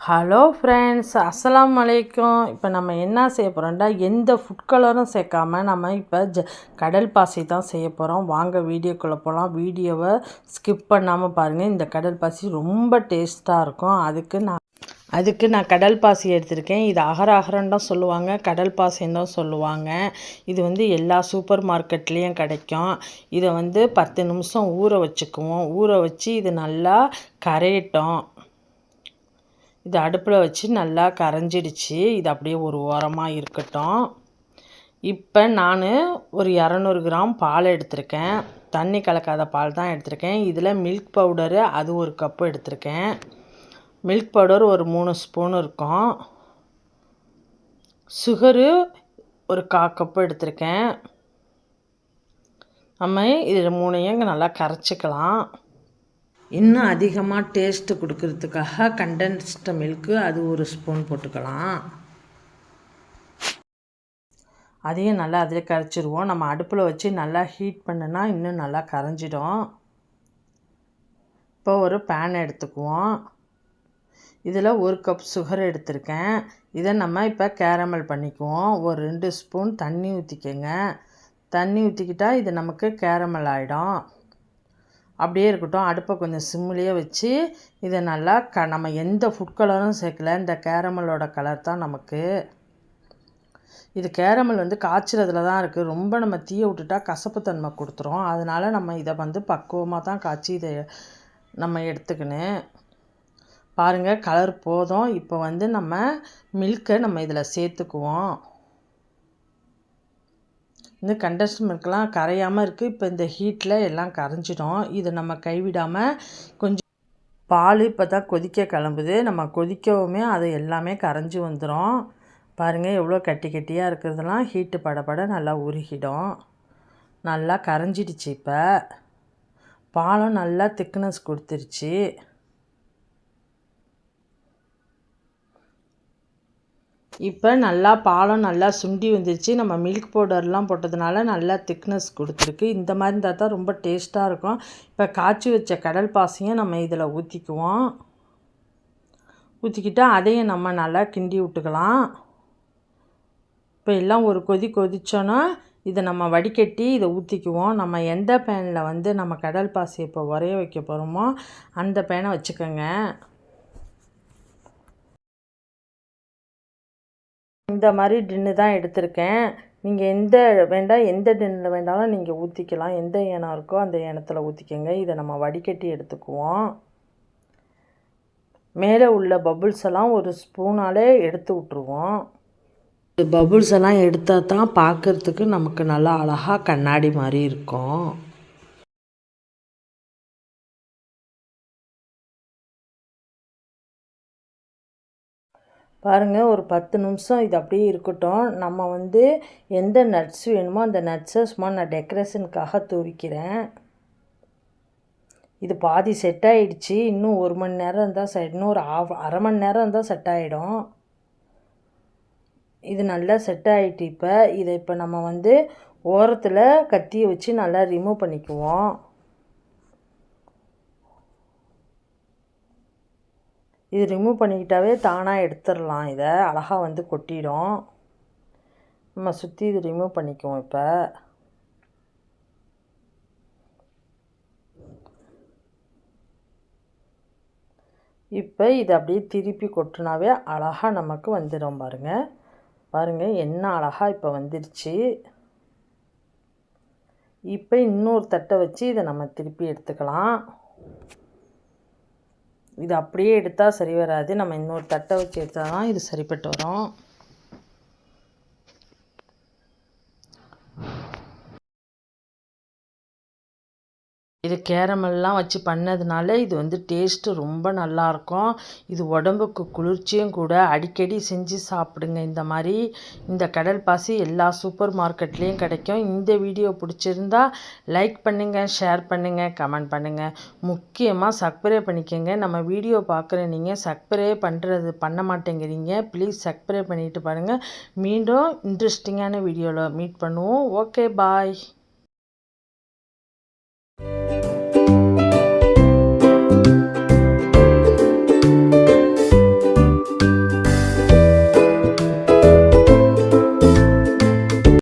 Hello friends அஸ்லாம் அலைக்கும் இப்போ நம்ம என்ன செய்ய போகிறோம்டா எந்த ஃபுட் கலரும் சேர்க்காம நம்ம இப்போ ஜ கடல் பாசி தான் செய்ய போகிறோம் வாங்க வீடியோக்குள்ளே போகலாம் வீடியோவை ஸ்கிப் பண்ணாமல் பாருங்கள் இந்த கடல் பாசி ரொம்ப டேஸ்ட்டாக இருக்கும். அதுக்கு நான் அதுக்கு நான் கடல் பாசி எடுத்திருக்கேன். இது அகர அகரன்னு தான் சொல்லுவாங்க. கடல் பாசின்னு தான் சொல்லுவாங்க. இது வந்து எல்லா சூப்பர் மார்க்கெட்லேயும் கிடைக்கும். இதை வந்து பத்து நிமிஷம் ஊற வச்சுக்குவோம். ஊற வச்சு இது நல்லா கரையட்டும். இது அடுப்பில் வச்சு நல்லா கரைஞ்சிடுச்சு. இது அப்படியே ஒரு ஓரமாக இருக்கட்டும். இப்போ நான் ஒரு இரநூறு கிராம் பால் எடுத்திருக்கேன். தண்ணி கலக்காத பால் தான் எடுத்திருக்கேன். இதில் மில்க் பவுடரு அது ஒரு கப்பு எடுத்திருக்கேன். மில்க் பவுடர் ஒரு மூணு ஸ்பூன் இருக்கும். சுகரு ஒரு கா கப்பு எடுத்திருக்கேன். நம்ம இதில் மூணையும் நல்லா கரைச்சிக்கலாம். இன்னும் அதிகமாக டேஸ்ட்டு கொடுக்கறதுக்காக கண்டென்ஸ்டு மில்க்கு அது ஒரு ஸ்பூன் போட்டுக்கலாம். அதையும் நல்லா அதில் கரைச்சிடுவோம் நம்ம அடுப்பில் வச்சு நல்லா ஹீட் பண்ணுனா இன்னும் நல்லா கரைஞ்சிடும். இப்போ ஒரு பேன் எடுத்துக்குவோம். இதில் ஒரு கப் சுகர் எடுத்திருக்கேன். இதை நம்ம இப்போ கேரமல் பண்ணிக்குவோம். ஒரு ரெண்டு ஸ்பூன் தண்ணி ஊற்றிக்கங்க தண்ணி ஊற்றிக்கிட்டால் இது நமக்கு கேரமல் ஆகிடும் அப்படியே இருக்கட்டும். அடுப்பை கொஞ்சம் சிம்மிலேயே வச்சு இதை நல்லா க நம்ம எந்த ஃபுட் கலரும் சேர்க்கல. இந்த கேரமலோட கலர் தான் நமக்கு. இது கேரமல் வந்து காய்ச்சறதுல தான் இருக்குது ரொம்ப நம்ம தீய விட்டுட்டா கசப்புத்தன்மை கொடுத்துரும். அதனால் நம்ம இதை வந்து பக்குவமாக தான் காய்ச்சி இதை நம்ம எடுத்துக்கணும். பாருங்கள் கலர் போதும். இப்போ வந்து நம்ம மில்கை நம்ம இதில் சேர்த்துக்குவோம். இந்த கண்டன்ஸ் மில்க்லாம் கரையாமல் இருக்குது இப்போ இந்த ஹீட்டில் எல்லாம் கரைஞ்சிடும். இதை நம்ம கைவிடாமல் கொஞ்சம் பால் இப்போ தான் கொதிக்க கிளம்புது. நம்ம கொதிக்கவுமே அது எல்லாமே கரைஞ்சி வந்துடும் பாருங்கள் எவ்வளோ கட்டி கட்டியாக இருக்கிறதெல்லாம் ஹீட்டு படப்பட நல்லா உருகிடும். நல்லா கரைஞ்சிடுச்சு இப்போ. பாலம் நல்லா திக்னஸ் கொடுத்துருச்சு. இப்போ நல்லா பாலம் நல்லா சுண்டி வந்துருச்சு. நம்ம மில்க் பவுடர்லாம் போட்டதுனால நல்லா திக்னஸ் கொடுத்துருக்கு. இந்த மாதிரி இருந்தால் தான் ரொம்ப டேஸ்ட்டாக இருக்கும். இப்போ காய்ச்சி வச்ச கடல் பாசையும் நம்ம இதில் ஊற்றிக்குவோம் ஊற்றிக்கிட்டு அதையும் நம்ம நல்லா கிண்டி விட்டுக்கலாம். இப்போ எல்லாம் ஒரு கொதி கொதித்தோன்னா இதை நம்ம வடிகட்டி இதை ஊற்றிக்குவோம் நம்ம எந்த பேனில் வந்து நம்ம கடல் பாசி இப்போ உரைய வைக்க போகிறோமோ அந்த பேனை வச்சுக்கோங்க. இந்த மாதிரி டின்னு தான் எடுத்திருக்கேன். நீங்கள் எந்த வேண்டாம் எந்த டின்னில் வேண்டாலும் நீங்கள் ஊற்றிக்கலாம் எந்த ஏனம் இருக்கோ அந்த ஏனத்தில் ஊற்றிக்கோங்க இதை நம்ம வடிகட்டி எடுத்துக்குவோம். மேலே உள்ள பபுள்ஸ் எல்லாம் ஒரு ஸ்பூனாலே எடுத்து விட்ருவோம் பபுள்ஸ் எல்லாம் எடுத்தால் தான் பார்க்குறதுக்கு நமக்கு நல்லா அழகாக கண்ணாடி மாதிரி இருக்கும். பாருங்கள் ஒரு பத்து நிமிஷம் இது அப்படியே இருக்கட்டும். நம்ம வந்து எந்த நட்ஸ் வேணுமோ அந்த நட்ஸை சும்மா நான் டெக்கரேஷனுக்காக தூவிக்கிறேன். இது பாதி செட் ஆகிடுச்சி இன்னும் ஒரு மணி நேரம் இருந்தால் செட் இன்னும் ஒரு ஆஃப் அரை மணி நேரம் இருந்தால் செட் ஆகிடும் இது நல்லா செட் ஆகிட்டு இப்போ இதை இப்போ நம்ம வந்து ஓரத்தில் கத்தியை வச்சு நல்லா ரிமூவ் பண்ணிக்குவோம். இது ரிமூவ் பண்ணிக்கிட்டாவே தானாக எடுத்துடலாம். இதை அழகாக வந்து கொட்டிடும். நம்ம சுற்றி இது ரிமூவ் பண்ணிக்குவோம் இப்போ. இப்போ இதை அப்படியே திருப்பி கொட்டினாவே அழகாக நமக்கு வந்துடும் பாருங்கள் பாருங்கள் என்ன அழகாக இப்போ வந்துடுச்சு இப்போ இன்னொரு தட்டை வச்சு இதை நம்ம திருப்பி எடுத்துக்கலாம். இது அப்படியே எடுத்தால் சரி வராது. நம்ம இன்னொரு தட்டை வச்சு எடுத்தால் தான் இது சரிப்பட்டு வரும். இது கேரமெல்லாம் வச்சு பண்ணதுனால இது வந்து டேஸ்ட்டு ரொம்ப நல்லாயிருக்கும். இது உடம்புக்கு குளிர்ச்சியும் கூட. அடிக்கடி செஞ்சு சாப்பிடுங்க. இந்த மாதிரி இந்த கடல் பாசி எல்லா சூப்பர் மார்க்கெட்லேயும் கிடைக்கும். இந்த வீடியோ பிடிச்சிருந்தா லைக் பண்ணுங்கள் ஷேர் பண்ணுங்கள் கமெண்ட் பண்ணுங்கள் முக்கியமாக சப்ஸ்கிரைப் பண்ணிக்கோங்க. நம்ம வீடியோ பார்க்குற நீங்கள் சப்ஸ்கிரைப் பண்ணுறது பண்ண மாட்டேங்கிறீங்க. ப்ளீஸ் சப்ஸ்கிரைப் பண்ணிவிட்டு பாருங்கள் மீண்டும் இன்ட்ரெஸ்டிங்கான வீடியோவில் மீட் பண்ணுவோம். Okay bye.